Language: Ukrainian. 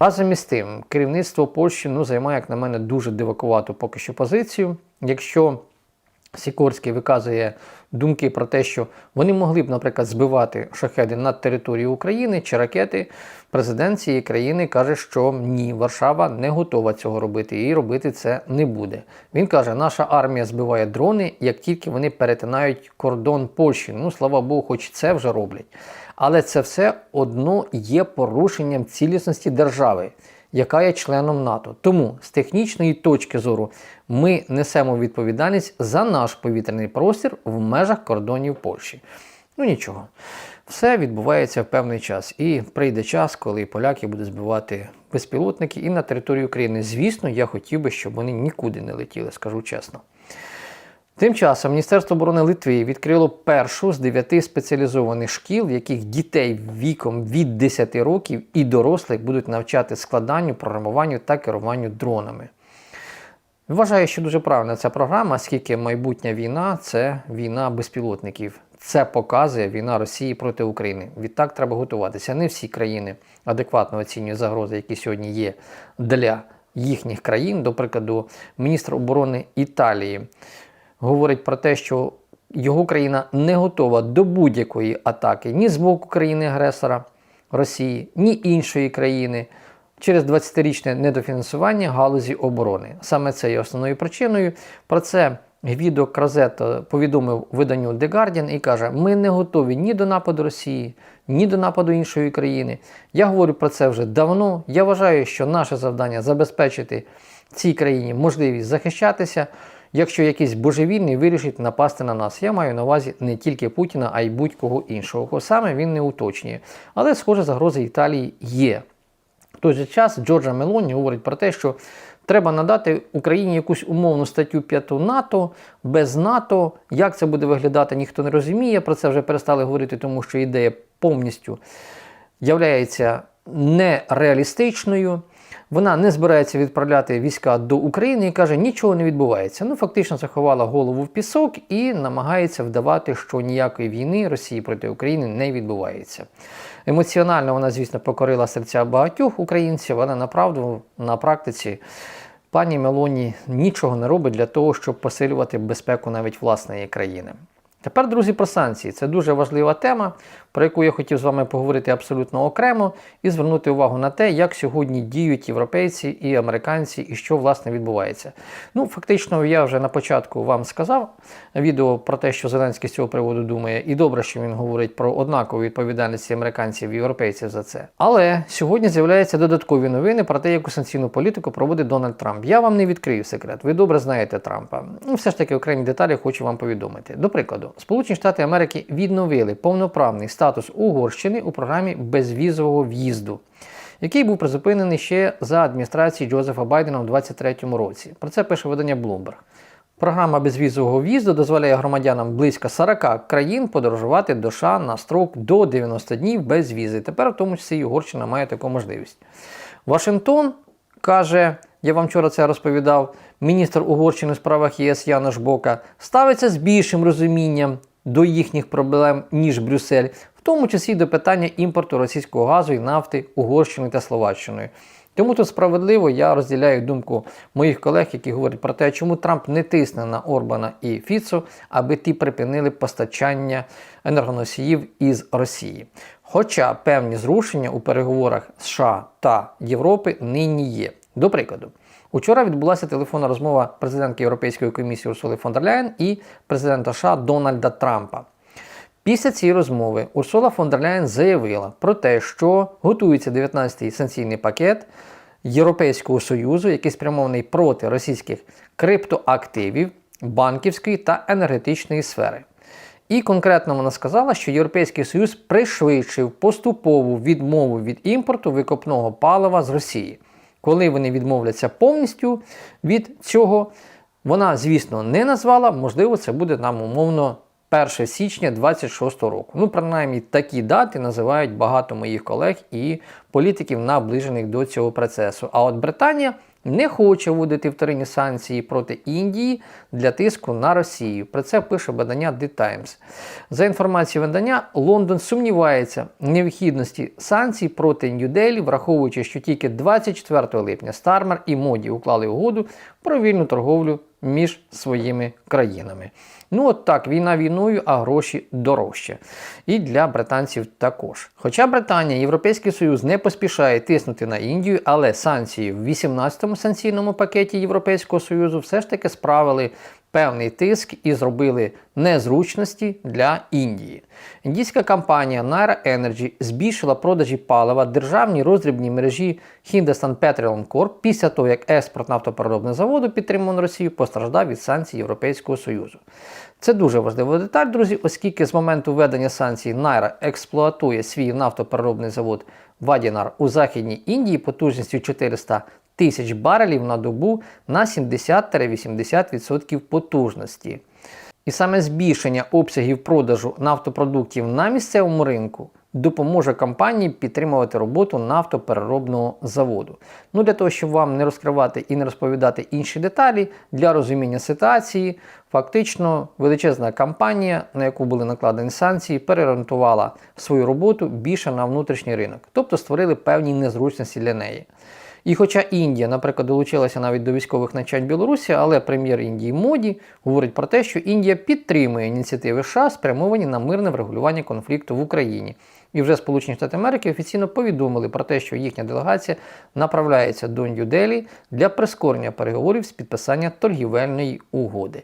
Разом із тим, керівництво Польщі ну, займає, як на мене, дуже дивакувату поки що позицію. Якщо Сікорський виказує думки про те, що вони могли б, наприклад, збивати шахеди над територією України чи ракети, президент цієї країни каже, що ні, Варшава не готова цього робити і робити це не буде. Він каже, наша армія збиває дрони, як тільки вони перетинають кордон Польщі. Ну, слава Богу, хоч це вже роблять. Але це все одно є порушенням цілісності держави, яка є членом НАТО. Тому з технічної точки зору ми несемо відповідальність за наш повітряний простір в межах кордонів Польщі. Ну нічого, все відбувається в певний час. І прийде час, коли поляки будуть збивати безпілотники і на територію України. Звісно, я хотів би, щоб вони нікуди не летіли, скажу чесно. Тим часом Міністерство оборони Литви відкрило першу з дев'яти спеціалізованих шкіл, в яких дітей віком від 10 років і дорослих будуть навчати складанню, програмуванню та керуванню дронами. Вважаю, що дуже правильна ця програма, оскільки майбутня війна це війна безпілотників. Це показує війна Росії проти України. Відтак треба готуватися. Не всі країни адекватно оцінюють загрози, які сьогодні є для їхніх країн. До прикладу, міністр оборони Італії говорить про те, що його країна не готова до будь-якої атаки ні з боку країни-агресора Росії, ні іншої країни через 20-річне недофінансування галузі оборони. Саме це є основною причиною. Про це Гвідо Кразето повідомив виданню The Guardian і каже: ми не готові ні до нападу Росії, ні до нападу іншої країни. Я говорю про це вже давно. Я вважаю, що наше завдання забезпечити цій країні можливість захищатися. Якщо якийсь божевільний вирішить напасти на нас, я маю на увазі не тільки Путіна, а й будь-кого іншого. Кого саме він не уточнює. Але, схоже, загрози Італії є. В той же час Джорджа Мелоні говорить про те, що треба надати Україні якусь умовну статтю 5 НАТО без НАТО. Як це буде виглядати, ніхто не розуміє. Про це вже перестали говорити, тому що ідея повністю являється нереалістичною. Вона не збирається відправляти війська до України і каже, нічого не відбувається. Ну, фактично заховала голову в пісок і намагається вдавати, що ніякої війни Росії проти України не відбувається. Емоціонально вона, звісно, покорила серця багатьох українців, але направду на практиці пані Мелоні нічого не робить для того, щоб посилювати безпеку навіть власної країни. Тепер, друзі, про санкції. Це дуже важлива тема, про яку я хотів з вами поговорити абсолютно окремо і звернути увагу на те, як сьогодні діють європейці і американці, і що власне відбувається. Ну, фактично, я вже на початку вам сказав відео про те, що Зеленський з цього приводу думає, і добре, що він говорить про однакову відповідальність американців і європейців за це. Але сьогодні з'являються додаткові новини про те, яку санкційну політику проводить Дональд Трамп. Я вам не відкрию секрет. Ви добре знаєте Трампа. Ну, все ж таки окремі деталі хочу вам повідомити. До прикладу. Сполучені Штати Америки відновили повноправний статус Угорщини у програмі безвізового в'їзду, який був призупинений ще за адміністрації Джозефа Байдена у 2023 році. Про це пише видання Bloomberg. Програма безвізового в'їзду дозволяє громадянам близько 40 країн подорожувати до США на строк до 90 днів без візи. Тепер, в тому числі, і Угорщина має таку можливість. Вашингтон каже. Я вам вчора це розповідав. Міністр Угорщини у справах ЄС Янош Бока ставиться з більшим розумінням до їхніх проблем, ніж Брюссель, в тому числі до питання імпорту російського газу і нафти Угорщини та Словаччиною. Тому тут справедливо я розділяю думку моїх колег, які говорять про те, чому Трамп не тисне на Орбана і Фіцу, аби ті припинили постачання енергоносіїв із Росії. Хоча певні зрушення у переговорах США та Європи нині є. До прикладу, учора відбулася телефонна розмова президентки Європейської комісії Урсули фон дер Ляєн і президента США Дональда Трампа. Після цієї розмови Урсула фон дер Ляєн заявила про те, що готується 19-й санкційний пакет Європейського Союзу, який спрямований проти російських криптоактивів, банківської та енергетичної сфери. І конкретно вона сказала, що Європейський Союз пришвидшив поступову відмову від імпорту викопного палива з Росії. Коли вони відмовляться повністю від цього, вона, звісно, не назвала, можливо, це буде нам умовно 1 січня 26 року. Ну, принаймні, такі дати називають багато моїх колег і політиків, наближених до цього процесу. А от Британія не хоче вводити вторинні санкції проти Індії для тиску на Росію. Про це пише видання The Times. За інформацією видання, Лондон сумнівається в необхідності санкцій проти Нью-Делі, враховуючи, що тільки 24 липня Стармер і Моді уклали угоду про вільну торговлю між своїми країнами. Ну от так, війна війною, а гроші дорожче. І для британців також. Хоча Британія, Європейський Союз не поспішає тиснути на Індію, але санкції в 18-му санкційному пакеті Європейського Союзу все ж таки справили певний тиск і зробили незручності для Індії. Індійська компанія Naira Energy збільшила продажі палива державній роздрібній мережі Hindustan Petroleum Corp після того, як експорт нафтопереробного заводу, підтримуваний Росією, постраждав від санкцій Європейського Союзу. Це дуже важлива деталь, друзі, оскільки з моменту введення санкцій Naira експлуатує свій нафтопереробний завод Вадінар у Західній Індії потужністю 400 тисяч барелів на добу на 70-80% потужності. І саме збільшення обсягів продажу нафтопродуктів на місцевому ринку допоможе компанії підтримувати роботу нафтопереробного заводу. Ну для того, щоб вам не розкривати і не розповідати інші деталі для розуміння ситуації, фактично величезна компанія, на яку були накладені санкції, переорієнтувала свою роботу більше на внутрішній ринок, тобто створили певні незручності для неї. І хоча Індія, наприклад, долучилася навіть до військових навчань Білорусі, але прем'єр Індії Моді говорить про те, що Індія підтримує ініціативи США, спрямовані на мирне врегулювання конфлікту в Україні. І вже Сполучені Штати Америки офіційно повідомили про те, що їхня делегація направляється до Нью-Делі для прискорення переговорів з підписання торгівельної угоди.